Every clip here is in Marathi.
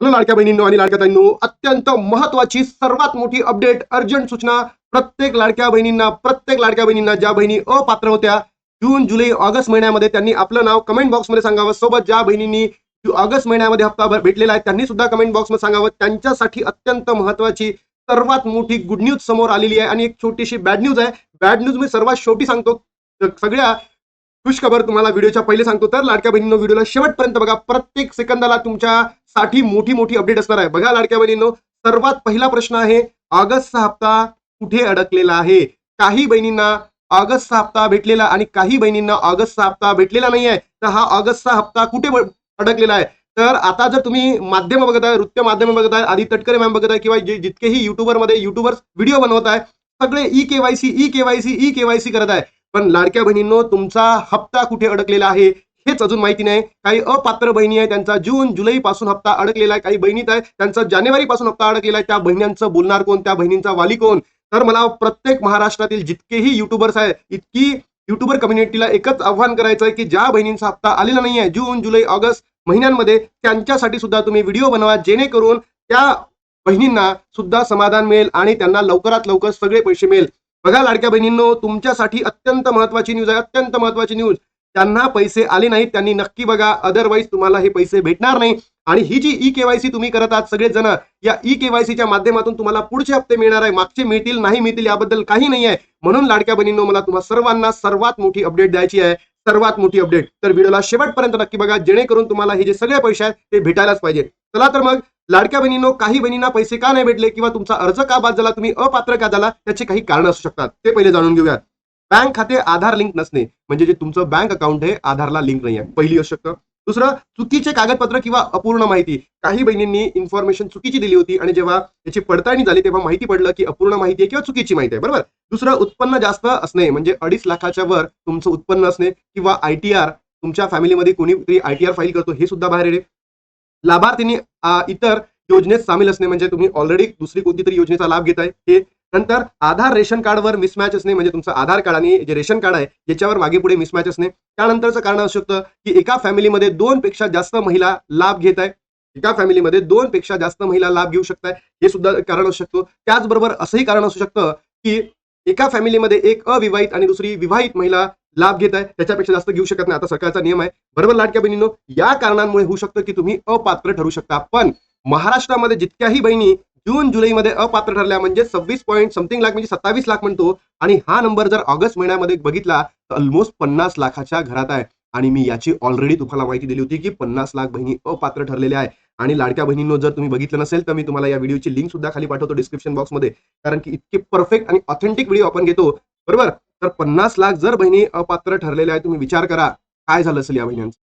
लाडक्या बहिणींनो आणि लाडक्या ताईंनो अत्यंत महत्वाची सर्वात मोठी अपडेट अर्जंट सूचना प्रत्येक लाडक्या बहिणींना प्रत्येक लाडक्या बहिणींना ज्या बहिणी अपात्र होत्या जून जुलै ऑगस्ट महिन्यामध्ये त्यांनी आपलं नाव कमेंट बॉक्समध्ये सांगावं. सोबत ज्या बहिणींनी ऑगस्ट महिन्यामध्ये हप्ता भेटलेला आहे त्यांनी सुद्धा कमेंट बॉक्समध्ये सांगावं. त्यांच्यासाठी अत्यंत महत्वाची सर्वात मोठी गुड न्यूज समोर आलेली आहे. आणि एक छोटीशी बॅड न्यूज आहे. बॅड न्यूज मी सर्वात शेवटी सांगतो. सगळ्या खुश खबर तुम्हाला व्हिडिओच्या पहिले सांगतो. तर लाडक्या बहिणींनो व्हिडिओला शेवटपर्यंत बघा. प्रत्येक सेकंदाला तुमच्या साठी मोठी मोठी अपडेट असणार आहे. बघा लाडक्या बहिणींनो सर्वात पहिला प्रश्न आहे ऑगस्टचा हप्ता कुठे अडकलेला आहे? काही बहिणींना ऑगस्टचा हप्ता भेटलेला आणि काही बहिणींना ऑगस्टचा हप्ता भेटलेला नाही आहे तर हा ऑगस्टचा हप्ता कुठे अडकलेला आहे? तर आता जर तुम्ही माध्यम बघत आहे वृत्त माध्यम बघत आहे आधी तटकरे मॅम बघत आहे किंवा जे जितकेही युट्यूबरमध्ये युट्यूबर व्हिडिओ बनवत आहे सगळे e KYC e KYC e KYC करत आहे. पण लाडक्या बहिणींनो तुमचा हप्ता कुठे अडकलेला आहे? हेच अजून माहिती नाही. काही अपात्र बहिणी आहे त्यांचा जून जुलै पासून हप्ता अडकलेला आहे. काही बहिणीत आहे. त्यांचा जानेवारी पासून हप्ता अडकलेला आहे. त्या बहिण्यांचं बोलणार कोण? त्या बहिणींचा वाली कोण? तर मला प्रत्येक महाराष्ट्रातील जितकेही युट्यूबर्स आहेत इतकी युट्यूबर कम्युनिटीला एकच आव्हान करायचं आहे की ज्या बहिणींचा हप्ता आलेला नाही आहे जून जुलै ऑगस्ट महिन्यांमध्ये त्यांच्यासाठी सुद्धा तुम्ही व्हिडिओ बनवा. जेणेकरून त्या बहिणींना सुद्धा समाधान मिळेल आणि त्यांना लवकरात लवकर सगळे पैसे मिळेल. बघा लाडक्या बहिणींनो तुमच्यासाठी अत्यंत महत्वाची न्यूज आहे. अत्यंत महत्वाची न्यूज त्यांना पैसे आले नाहीत. त्यांनी नक्की बघा अदरवाईज तुम्हाला हे पैसे भेटणार नाही. आणि ही जी ई केवायसी तुम्ही करत आहात सगळेच जण या ई केवायसीच्या माध्यमातून तुम्हाला पुढचे हप्ते मिळणार आहे. मागचे मिळतील नाही मिळतील याबद्दल काही नाही आहे. म्हणून लाडक्या बहिणींनो मला तुम्हाला सर्वांना सर्वात मोठी अपडेट द्यायची आहे. सर्वात मोठी अपडेट तर व्हिडिओला शेवटपर्यंत नक्की बघा जेणेकरून तुम्हाला हे जे सगळे पैसे आहेत ते भेटायलाच पाहिजे. चला तर मग लाडक्या बहिणींनो काही बहिणींना पैसे का नाही भेटले किंवा तुमचा अर्ज का बाद झाला तुम्ही अपात्र का झाला त्याचे काही कारण असू शकतात. ते पहिले जाणून घेऊया बँक खाते आधार लिंक नसणे म्हणजे जे तुमचं बँक अकाउंट आहे आधारला लिंक नाही आहे पहिली असू शकतं दुसरं चुकीचे कागदपत्र किंवा अपूर्ण माहिती. काही बहिणींनी इन्फॉर्मेशन चुकीची दिली होती आणि जेव्हा याची पडताळणी झाली तेव्हा माहिती पडलं की अपूर्ण माहिती आहे किंवा चुकीची माहिती आहे. बरोबर? दुसरं उत्पन्न जास्त असणे म्हणजे अडीच लाखाच्या वर तुमचं उत्पन्न असणे किंवा आयटीआर तुमच्या फॅमिलीमध्ये कोणीतरी आयटीआर फाईल करतो हे सुद्धा बाहेर येते लाभार्थींनी इतर योजनेत सामील असणे म्हणजे तुम्ही ऑलरेडी दुसरी कोणती तरी योजनेचा लाभ घेत आहे हे नंतर आधार रेशन कार्डवर मिसमॅच असणे म्हणजे तुमचं आधार कार्ड आणि जे रेशन कार्ड आहे याच्यावर मागे पुढे मिसमॅच असणे त्यानंतरचं कारण असू शकतं की एका फॅमिलीमध्ये दोन पेक्षा जास्त महिला लाभ घेत आहे. एका फॅमिलीमध्ये दोन पेक्षा जास्त महिला लाभ घेऊ शकतात हे सुद्धा कारण असू शकतो. त्याचबरोबर असंही कारण असू शकतं की एका फॅमिलीमध्ये एक अविवाहित आणि दुसरी विवाहित महिला लाभ घेत आहे. त्याच्यापेक्षा जास्त घेऊ शकत नाही. आता सरकारचा नियम आहे. बरोबर लाडक्या बहिणींनो या कारणांमुळे होऊ शकतं की तुम्ही अपात्र ठरू शकता. पण महाराष्ट्रामध्ये जितक्याही बहिणी जून जुलैमध्ये अपात्र ठरल्या म्हणजे सव्वीस पॉईंट समथिंग लाख म्हणजे सत्तावीस लाख म्हणतो. आणि हा नंबर जर ऑगस्ट महिन्यामध्ये बघितला तर ऑलमोस्ट पन्नास लाखाच्या घरात आहे. आणि मी याची ऑलरेडी तुम्हाला माहिती दिली होती की पन्नास लाख बहिणी अपात्र ठरलेल्या आहे. आणि लाडक्या बहिणींनो जर तुम्ही बघितलं नसेल तर मी तुम्हाला या व्हिडिओची लिंक सुद्धा खाली पाठवतो डिस्क्रिप्शन बॉक्समध्ये कारण की इतके परफेक्ट आणि ऑथेंटिक व्हिडिओ आपण घेतो. बरोबर? तर पन्नास लाख जर बहिणी अपात्र ठरलेल्या आहेत तुम्ही विचार करा काय झालं असेल या बहिणींचं?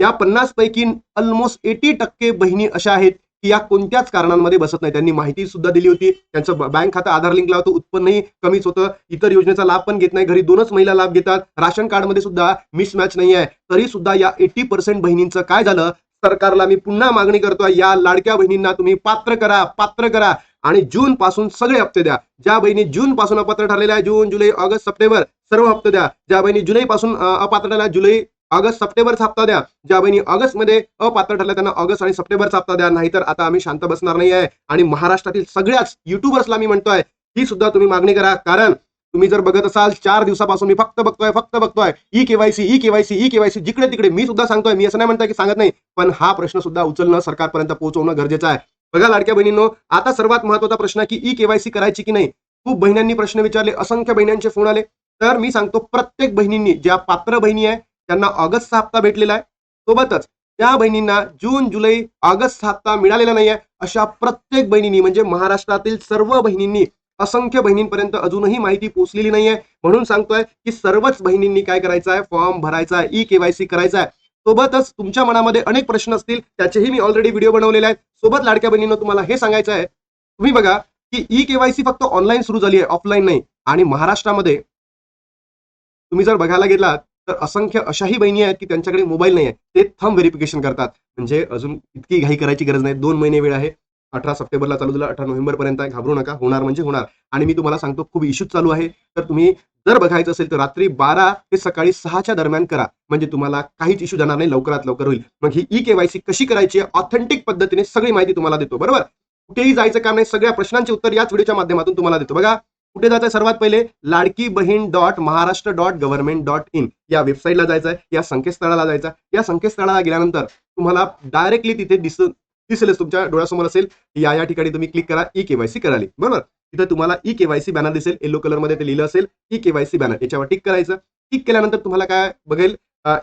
या पन्नास पैकी ऑलमोस्ट एटी टक्के बहिणी अशा आहेत या कोणत्याच कारणांमध्ये बसत नाही. त्यांनी माहिती सुद्धा दिली होती. त्यांचं बँक खातं आधार लिंक लावतो उत्पन्नही कमीच होतं. इतर योजनेचा लाभ पण घेत नाही. घरी दोनच महिला लाभ घेतात. राशन कार्डमध्ये सुद्धा मिसमॅच नाही आहे. तरी सुद्धा या एटी पर्सेंट बहिणींचं काय झालं? सरकारला मी पुन्हा मागणी करतोय या लाडक्या बहिणींना तुम्ही पात्र करा. पात्र करा. आणि जून पासून सगळे हप्ते द्या. ज्या बहिणी जून पासून अपात्र ठरलेल्या आहे जून जुलै ऑगस्ट सप्टेंबर सर्व हप्ते द्या. ज्या बहिणी जुलै पासून अपात्र ठरल्या जुलै ऑगस्ट सप्टेंबरचा हप्ता द्या. ज्या बहिणी ऑगस्टमध्ये अपात्र ठरल्या त्यांना ऑगस्ट आणि सप्टेंबरचा हप्ता द्या. नाहीतर आता आम्ही शांत बसणार नाही आहे आणि महाराष्ट्रातील सगळ्याच युट्यूबर्सला मी म्हणतोय ही सुद्धा तुम्ही मागणी करा. कारण तुम्ही जर बघत असाल चार दिवसापासून मी फक्त बघतोय फक्त बघतोय. E KYC e KYC e KYC जिकडे तिकडे मी सुद्धा सांगतोय. मी असं नाही म्हणतोय की सांगत नाही. पण हा प्रश्न सुद्धा उचलणं सरकारपर्यंत पोहोचवणं गरजेचं आहे. बघा लाडक्या बहिणींनो आता सर्वात महत्त्वाचा प्रश्न की ई केवायसी करायची की नाही? खूप बहिण्यांनी प्रश्न विचारले असंख्य बहिण्यांचे फोन आले. तर मी सांगतो प्रत्येक बहिणींनी ज्या पात्र बहिणी आहे त्यांना ऑगस्टचा हप्ता भेटलेला आहे. सोबतच त्या बहिणींना जून जुलै ऑगस्ट हप्ता मिळालेला नाही आहे अशा प्रत्येक बहिणींनी म्हणजे महाराष्ट्रातील सर्व बहिणींनी असंख्य बहिणींपर्यंत अजूनही माहिती पोहोचलेली नाहीये. म्हणून सांगतोय की सर्वच बहिणींनी काय करायचं आहे फॉर्म भरायचा आहे ई केवायसी करायचा आहे सोबतच तुमच्या मनामध्ये अनेक प्रश्न असतील त्याचेही मी ऑलरेडी व्हिडिओ बनवलेले आहेत. सोबत लाडक्या बहिणींना तुम्हाला हे सांगायचं आहे तुम्ही बघा की ई केवायसी फक्त ऑनलाईन सुरू झाली आहे ऑफलाईन नाही. आणि महाराष्ट्रामध्ये तुम्ही जर बघायला गेलात तर असंख्य अशाही बहिणी आहेत की त्यांच्याकडे मोबाईल नाही आहे ते थंब व्हेरिफिकेशन करतात. म्हणजे अजून इतकी घाई करायची गरज नाही. दोन महिने वेळ आहे. अठरा सप्टेंबरला चालू झाला. अठरा नोव्हेंबर पर्यंत आहे. घाबरू नका. होणार म्हणजे होणार. आणि मी तुम्हाला सांगतो खूप इश्यूज चालू आहे. तर तुम्ही जर बघायचं असेल तर रात्री बारा ते सकाळी सहाच्या दरम्यान करा. म्हणजे तुम्हाला काहीच इश्यू जाणार नाही. लवकरात लवकर होईल. मग ही ई केवायसी कशी करायची? ऑथेंटिक पद्धतीने सगळी माहिती तुम्हाला देतो. बरोबर? कुठेही जायचं काम नाही. सगळ्या प्रश्नांचे उत्तर याच व्हिडिओच्या माध्यमातून तुम्हाला देतो. बघा. कुठे जायचं सर्वात पहिले? Ladki Bahin dot Maharashtra dot government dot in या वेबसाईटला जायचं आहे या संकेतस्थळाला जायचं या संकेतस्थळाला गेल्यानंतर तुम्हाला डायरेक्टली तिथे दिस दिसेलच. तुमच्या डोळ्यासमोर असेल या या ठिकाणी तुम्ही क्लिक करा ई केवायसी कराली बरोबर? तिथे तुम्हाला ई केवायसी बॅनर दिसेल. येलो कलरमध्ये ते लिहिलं असेल ई केवायसी बॅनर याच्यावर टिक करायचं. टिक केल्यानंतर तुम्हाला काय बघेल?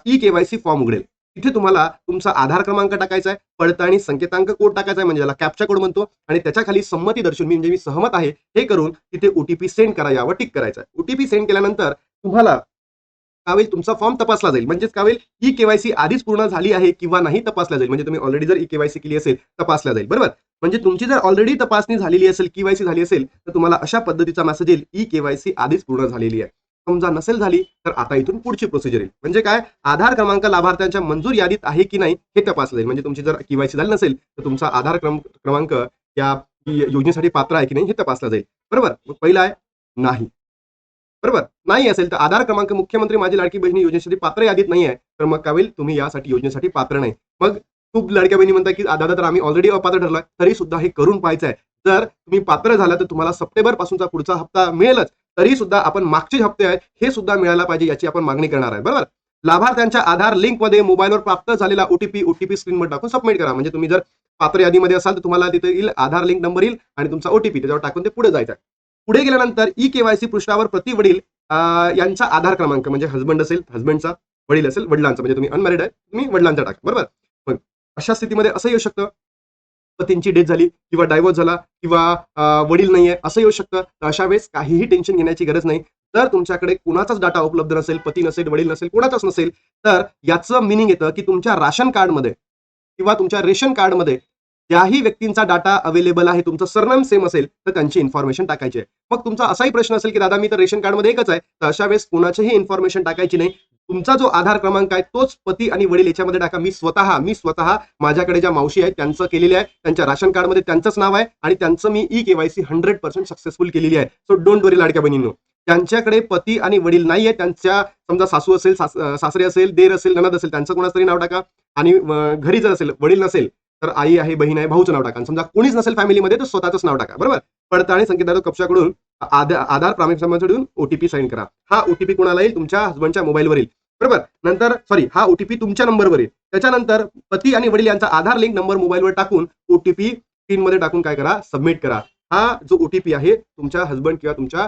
ई केवायसी फॉर्म उघडेल. तिथे तुम्हाला तुमचा आधार क्रमांक टाकायचा आहे पडताळणी संकेतांक कोड टाकायचा आहे म्हणजे याला कॅप्चा कोड म्हणतो. आणि त्याच्याखाली संमती दर्शवून मी म्हणजे मी सहमत आहे हे करून तिथे ओटीपी सेंड करा यावर टिक करायचा आहे. ओटीपी सेंड केल्यानंतर तुम्हाला काय होईल तुमचा फॉर्म तपासला जाईल. म्हणजेच काय होईल ई केवायसी आधीच पूर्ण झाली आहे किंवा नाही तपासला जाईल. म्हणजे तुम्ही ऑलरेडी जर ई केवायसी केली असेल तपासला जाईल. बरोबर? म्हणजे तुमची जर ऑलरेडी तपासणी झालेली असेल केवायसी झाली असेल तर तुम्हाला अशा पद्धतीचा मेसेज येईल ई केवायसी आधीच पूर्ण झालेली आहे. समजा नसेल झाली तर आता इथून पुढची प्रोसिजर येईल म्हणजे काय? आधार क्रमांक लाभार्थ्यांच्या मंजूर यादीत आहे की नाही हे तपासले. म्हणजे तुमची जर केवायसी झाली नसेल तर तुमचा आधार क्रम क्रमांक या योजनेसाठी पात्र आहे की नाही हे तपासलं जाईल. बरोबर? मग पहिला आहे नाही. बरोबर? नाही असेल तर आधार क्रमांक मुख्यमंत्री माझी लाडकी बहिणी योजनेसाठी पात्र यादीत नाही आहे तर मग काय होईल तुम्ही यासाठी योजनेसाठी पात्र नाही. मग खूप लडक्या बहिणी म्हणतात की दादा तर आम्ही ऑलरेडी अपात्र ठरला तरी सुद्धा हे करून पाहायचं आहे जर तुम्ही पात्र झाला तर तुम्हाला सप्टेंबर पासूनचा पुढचा हप्ता मिळेलच. तरी सुद्धा आपण मागचे हप्ते आहेत हे सुद्धा मिळायला पाहिजे याची आपण मागणी करणार आहे बरोबर? लाभार्थ्यांच्या आधार लिंकमध्ये मोबाईलवर प्राप्त झालेला ओटीपी ओटीपी स्क्रीनवर टाकून सबमिट करा. म्हणजे तुम्ही जर पात्र यादीमध्ये असाल तर तुम्हाला तिथे येईल आधार लिंक नंबर येईल आणि तुमचा ओटीपी त्याच्यावर टाकून ते पुढे जायचं आहे. पुढे गेल्यानंतर ई केवायसी पृष्ठावर प्रति वडील यांचा आधार क्रमांक म्हणजे हजबंड असेल हजबंडचा वडील असेल वडिलांचा म्हणजे तुम्ही अनमॅरिड आहे तुम्ही वडिलांचा टाका बरोबर? मग अशा स्थितीमध्ये असं येऊ शकतं. त्यांची डेथ झाली किंवा डायव्होर्स झाला किंवा वडील नाहीये असं येऊ शकतं. तर अशा वेळेस काहीही टेन्शन घेण्याची गरज नाही. जर तुमच्याकडे कुणाचाच डाटा उपलब्ध नसेल पती नसेल वडील नसेल कोणाचाच नसेल तर याचं मिनिंग येतं की तुमच्या राशन कार्डमध्ये किंवा तुमच्या रेशन कार्डमध्ये ज्याही व्यक्तींचा डाटा अवेलेबल आहे तुमचं सरनाम सेम असेल तर त्यांची इन्फॉर्मेशन टाकायची आहे. मग तुमचा असाही प्रश्न असेल की दादा मी तर रेशन कार्डमध्ये एकच आहे. तर अशा वेळेस कोणाचीही इन्फॉर्मेशन टाकायची नाही. तुमचा जो आधार क्रमांक आहे तोच पती आणि वडील याच्यामध्ये टाका. मी स्वतः मी स्वतः माझ्याकडे ज्या मावशी आहेत त्यांचं केलेलं आहे त्यांच्या राशन कार्डमध्ये त्यांचंच नाव आहे आणि त्यांचं मी e KYC hundred percent successful केलेली आहे. सो डोंट वरी लाडक्या बहिणींनो. त्यांच्याकडे पती आणि वडील नाहीये त्यांच्या समजा सासू असेल सास- सासरे असेल देर असेल ननद असेल त्यांचं कोणाचं तरी नाव टाका. आणि घरी जर असेल वडील नसेल तर आई आहे बहीण आहे भाऊचं नाव टाका. आणि समजा कोणीच नसेल फॅमिलीमध्ये तर स्वतःच नाव टाका. बरोबर? पडताळणी संकेताचं कक्षाकडून आधार आधार ओटीपी साईन करा. हा ओटीपी कोणाला येईल तुमच्या हसबंडच्या मोबाईलवर येईल बरोबर? नंतर सॉरी हा ओटीपी तुमच्या नंबरवर येईल त्याच्यानंतर पती आणि वडील यांचा आधार लिंक नंबर मोबाईलवर टाकून ओटीपी पिनमध्ये टाकून काय करा? सबमिट करा. हा जो ओटीपी आहे तुमच्या हसबंड किंवा तुमच्या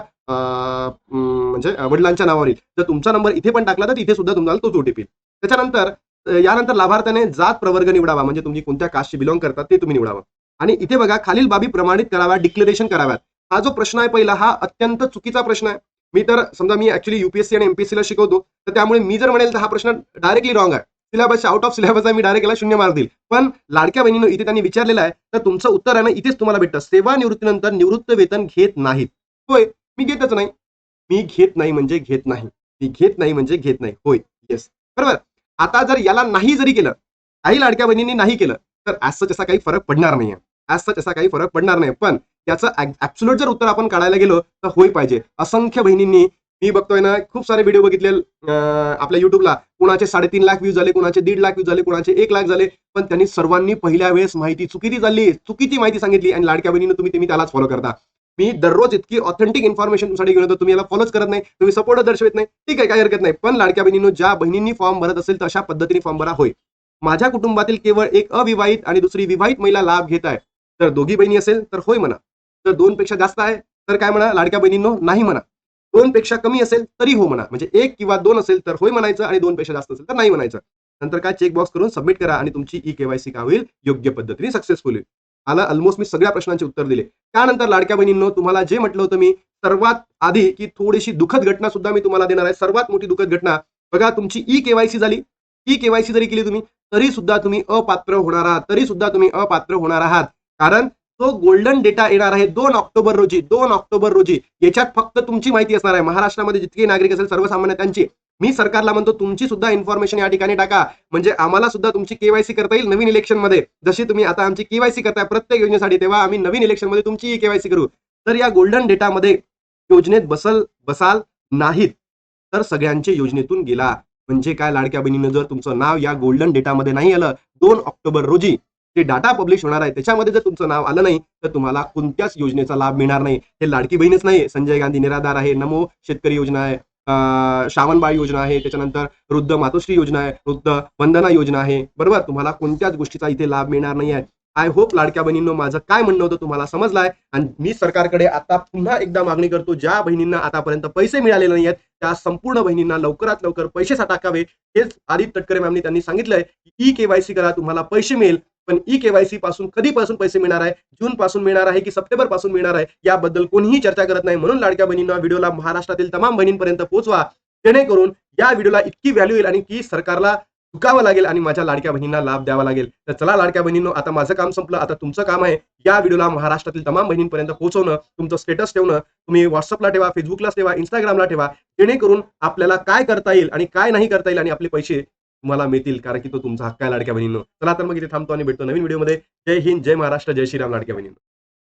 म्हणजे वडिलांच्या नावावर येईल जर तुमचा नंबर इथे पण टाकला तर तिथे सुद्धा तुम्हाला तोच ओटीपी त्याच्यानंतर यानंतर लाभार्थ्याने जात प्रवर्ग निवडावा. म्हणजे तुम्ही कोणत्या कास्टशी बिलॉंग करतात ते तुम्ही निवडावं. आणि इथे बघा खालील बाबी प्रमाणित कराव्या डिक्लेरेशन कराव्यात. हा जो प्रश्न आहे पहिला हा अत्यंत चुकीचा प्रश्न आहे. मी तर समजा मी ऍक्च्युली युपीएससी आणि एमपीएससी ला शिकवतो तर त्यामुळे मी जर म्हणेल तर हा प्रश्न डायरेक्टली रॉंग आहे. सिलेबस आउट ऑफ सिलेबस आहे मी डायरेक्ट याला शून्य मार्क देईल. पण लाडक्या बहिणीनं इथे त्यांनी विचारलेलं आहे तर तुमचं उत्तर आहे ना इथेच तुम्हाला भेटतं. सेवानिवृत्तीनंतर निवृत्त वेतन घेत नाहीत. होय मी घेतच नाही. मी घेत नाही म्हणजे घेत नाही. मी घेत नाही म्हणजे घेत नाही. होय येस बरोबर? आता जर याला नाही जरी केलं काही लाडक्या बहिणींनी नाही केलं तर असं तसा असा काही फरक पडणार नाहीये. ॲज सच असा काही फरक पडणार नाही. पण त्याचं ऍब्सुलट जर उत्तर आपण काढायला गेलो तर होई पाहिजे. असंख्य बहिणींनी मी बघतोय ना खूप सारे व्हिडिओ बघितले आपल्या युट्यूबला कुणाचे साडेतीन लाख व्ह्यूज झाले कुणाचे दीड लाख व्ह्यूज झाले कुणाचे एक लाख झाले. पण त्यांनी सर्वांनी पहिल्या वेळेस माहिती चुकीची झाली चुकीची माहिती सांगितली आणि लाडक्या बहिणीनं तुम्ही तुम्ही त्यालाच फॉलो करता. मी दररोज इतकी ऑथेंटिक इन्फॉर्मेशन तुमच्यासाठी घेऊन येतो तुम्ही याला फॉलोच करत नाही तुम्ही सपोर्ट दर्शवत नाही ठीक आहे काही हरकत नाही. पण लाडक्या बहिणीनं ज्या बहिणींनी फॉर्म भरत असेल तर अशा पद्धतीने फॉर्म भरा होय. माझ्या कुटुंबातील केवळ एक अविवाहित आणि दुसरी विवाहित महिला लाभ घेत आहे. तर दोघी बहिणी असेल तर होय म्हणा. तर दोन पेक्षा जास्त आहे तर काय म्हणा लाडक्या बहिणींनो नाही म्हणा. दोन पेक्षा कमी असेल तरी हो म्हणा. म्हणजे एक किंवा दोन असेल तर होय म्हणायचं आणि दोन पेक्षा जास्त असेल तर नाही म्हणायचं. नंतर काय चेक बॉक्स करून सबमिट करा आणि तुमची ई केवायसी का होईल योग्य पद्धतीने सक्सेसफुल होईल. आला ऑलमोस्ट मी सगळ्या प्रश्नांचे उत्तर दिले. त्यानंतर लाडक्या बहिणींनो तुम्हाला जे म्हटलं होतं मी सर्वात आधी की थोडीशी दुःखद घटना सुद्धा मी तुम्हाला देणार आहे. सर्वात मोठी दुःखद घटना बघा तुमची ई केवायसी झाली. ई केवायसी जरी केली तुम्ही तरी सुद्धा तुम्ही अपात्र होणार आहात. तरी सुद्धा तुम्ही अपात्र होणार आहात. कारण तो गोल्डन डेटा येणार आहे दोन ऑक्टोबर रोजी दोन ऑक्टोबर रोजी. याच्यात फक्त तुमची माहिती असणार आहे. महाराष्ट्रामध्ये जितके नागरिक असेल सर्वसामान्य त्यांची. मी सरकारला म्हणतो तुमची सुद्धा इन्फॉर्मेशन या ठिकाणी टाका. म्हणजे आम्हाला सुद्धा तुमची केवायसी करता येईल नवीन इलेक्शनमध्ये. जशी तुम्ही आता आमची केवायसी करताय प्रत्येक योजनेसाठी तेव्हा आम्ही नवीन इलेक्शनमध्ये तुमची केवायसी करू. तर या गोल्डन डेटामध्ये योजनेत बसल बसाल नाहीत तर सगळ्यांचे योजनेतून गेला. म्हणजे काय लाडक्या बहिणीनं जर तुमचं नाव या गोल्डन डेटामध्ये नाही आलं दोन ऑक्टोबर रोजी ते डाटा पब्लिश होणार आहे त्याच्यामध्ये जर तुमचं नाव आलं नाही तर तुम्हाला कोणत्याच योजनेचा लाभ मिळणार नाही. हे लाडकी बहीणच नाही संजय गांधी निराधार आहे नमो शेतकरी योजना आहे श्रावणबाळ योजना आहे त्याच्यानंतर वृद्ध मातोश्री योजना आहे वृद्ध वंदना योजना आहे. बरोबर? तुम्हाला कोणत्याच गोष्टीचा इथे लाभ मिळणार नाही आहे. आय होप लाडक्या बहिणींनो माझं काय म्हणणं होतं तुम्हाला समजलाय. आणि मी सरकारकडे आता पुन्हा एकदा मागणी करतो ज्या बहिणींना आतापर्यंत पैसे मिळालेले नाही आहेत त्या संपूर्ण बहिणींना लवकरात लवकर पैसे टाकावे. हेच आदित्य तटकरे मॅमनी त्यांनी सांगितलंय. की ई केवायसी करा तुम्हाला पैसे मिळेल. पण ई केवायसी पासून कधीपासून पैसे मिळणार आहे? जून पासून मिळणार आहे की सप्टेंबरपासून मिळणार आहे? याबद्दल कोणीही चर्चा करत नाही. म्हणून लाडक्या बहिणींना व्हिडिओला महाराष्ट्रातील तमाम बहिणींपर्यंत पोहोचवा. जेणेकरून या व्हिडिओला इतकी व्हॅल्यू येईल आणि की सरकारला चुकावं लागेल आणि माझ्या लाडक्या बहिणींना लाभ द्यावा लागेल. तर चला लाडक्या बहिणींनो आता माझं काम संपलं. आता तुमचं काम आहे या व्हिडिओला महाराष्ट्रातील तमाम बहिणींपर्यंत पोहोचवणं तुमचं स्टेटस ठेवणं. तुम्ही व्हॉट्सअपला ठेवा फेसबुकला ठेवा इंस्टाग्रामला ठेवा. जेणेकरून आपल्याला काय करता येईल आणि काय नाही करता येईल आणि आपले पैसे तुम्हाला मिळतील कारण की तो तुमचा हक्क आहे लाडक्या बहिणीनं. चला तर मग इथे थांबतो आणि भेटतो नवीन व्हिडिओमध्ये. जय हिंद जय महाराष्ट्र जय श्रीराम लाडक्या बहिणीनं.